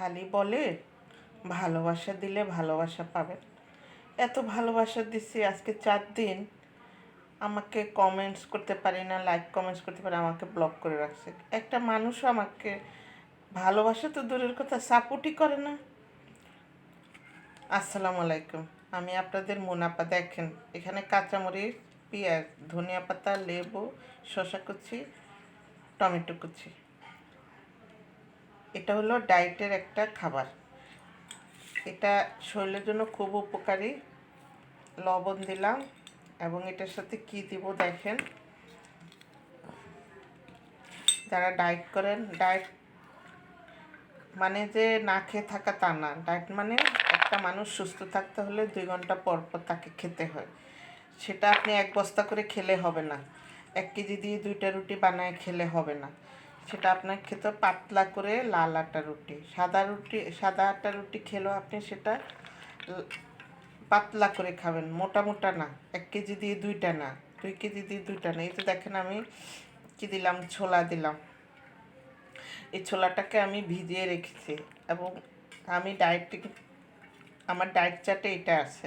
খালি বলে ভালোবাসা দিলে ভালোবাসা পাবেন এত ভালোবাসা দিছি আজকে চার দিন। আমাকে কমেন্টস করতে পারি না লাইক কমেন্টস করতে পারি আমাকে ব্লক করে রাখছে। একটা মানুষও আমাকে ভালোবাসা তো দূরের কথা সাপোর্টই করে না। আসসালামু আলাইকুম। আমি আপনাদের মুনাপা দেখেন। এখানে কাঁচামরিচ, পেঁয়াজ, ধনিয়া পাতা, লেবু, শসা কুচি, টমেটো কুচি। এটা হলো ডায়েটের একটা খাবার। এটা শরীরের জন্য খুব উপকারী। লবণ দিলাম এবং এটার সাথে কি দিব দেখেন। যারা ডায়েট করেন, ডায়েট মানে যে না খেয়ে থাকা তা না। ডায়েট মানে একটা মানুষ সুস্থ থাকতে হলে দুই ঘণ্টা পর পর তাকে খেতে হয়। সেটা আপনি এক বস্তা করে খেলে হবে না। এক কেজি দিয়ে দুইটা রুটি বানায় খেলে হবে না। সেটা আপনার খেতে পাতলা করে লাল আটা রুটি, সাদা রুটি, সাদা আটা রুটি খেলেও আপনি সেটা পাতলা করে খাবেন, মোটা মোটা না, এক কেজি দিয়ে দুইটা না, দুই কেজি দিয়ে দুইটা না। এই তো দেখেন আমি কি দিলাম, ছোলা দিলাম। এই ছোলাটাকে আমি ভিজিয়ে রেখেছি এবং আমি ডায়েট আমার ডায়েট চার্টে এটা আছে।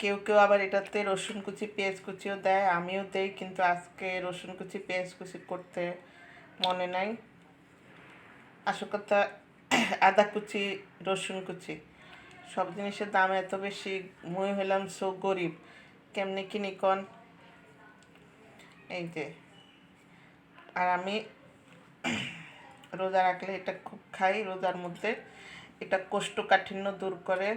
কেউ কেউ আবার এটাতে রসুন কুচি, পেঁয়াজ কুচিও দেয়, আমিও দেই, কিন্তু আজকে রসুন কুচি, পেঁয়াজ কুচি করতে মনে নাই। আসল কথা, আদা কুচি, রসুন কুচি, সব জিনিসের দাম এত বেশি, মই হলাম সো গরিব, কেমনি কিনি কন? এই যে, আর আমি রোজা রাখলে এটা খুব খাই, রোজার মধ্যে এটা কোষ্ঠকাঠিন্য দূর করে,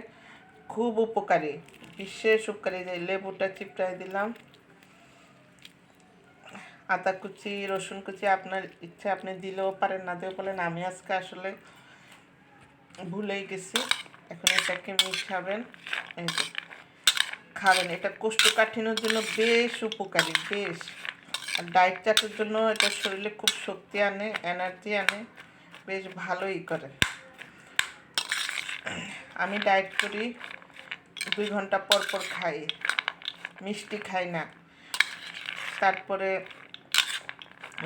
খুব উপকারী, বিশেষ উপকারী লেবুটা চিপটাই দিলাম আদা কুচি, রসুন কুচি আপনার ইচ্ছা, আপনি দিলেও পারেন, না দিলেও বলেন আমি আজকে আসলে ভুলেই গেছি। এখন এটাকে মিশাবেন। এই খাবেন। এটা কোষ্ঠকাঠিন্যর জন্য বেশ উপকারী, বেশ। আর ডায়েট চাটের জন্য এটা শরীরে খুব শক্তি আনে, এনার্জি আনে, বেশ ভালোই করে। আমি ডায়েট করি, দুই ঘণ্টা পর পর খাই। মিষ্টি খাই না। তারপরে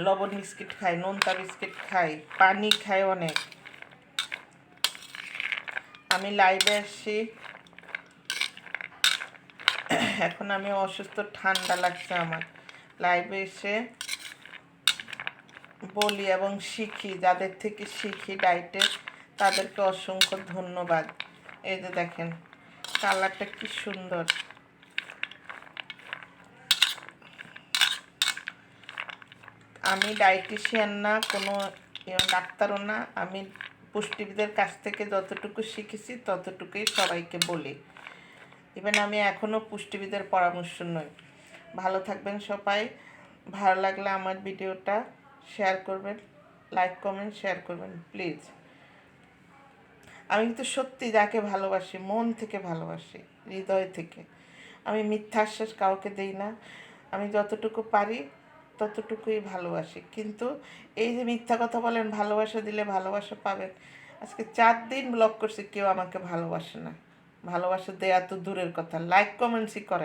লবণ বিস্কিট খাই, নোনতা বিস্কিট খাই, পানি খাই অনেক। আমি লাইভে আসি। এখন আমি অসুস্থ, ঠান্ডা লাগছে আমার। লাইভে এসে বলি এবং শিখি, যাদের থেকে শিখি ডায়েটে তাদেরকে অসংখ্য ধন্যবাদ। এই যে দেখেন কালারটা কি সুন্দর। আমি ডায়েটিশিয়ান না, কোনো ডাক্তারও না, আমি পুষ্টিবিদের কাছ থেকে যতটুকু শিখেছি, ততটুকুই সবাইকে বলি। ইভেন আমি এখনও পুষ্টিবিদের পরামর্শ নই। ভালো থাকবেন সবাই। ভালো লাগলে আমার ভিডিওটা শেয়ার করবেন লাইক কমেন্ট শেয়ার করবেন প্লিজ আমি কিন্তু সত্যি যাকে ভালোবাসি, মন থেকে ভালোবাসি, হৃদয় থেকে। আমি মিথ্যা আশ্বাস কাউকে দেই না। আমি যতটুকু পারি ততটুকুই ভালোবাসি। কিন্তু এই যে মিথ্যা কথা বলেন, ভালোবাসা দিলে ভালোবাসা পাবেন। আজকে চার দিন ব্লক করছি, কেউ আমাকে ভালোবাসে না। ভালোবাসা দেয়া তো দূরের কথা। লাইক কমেন্টসই করে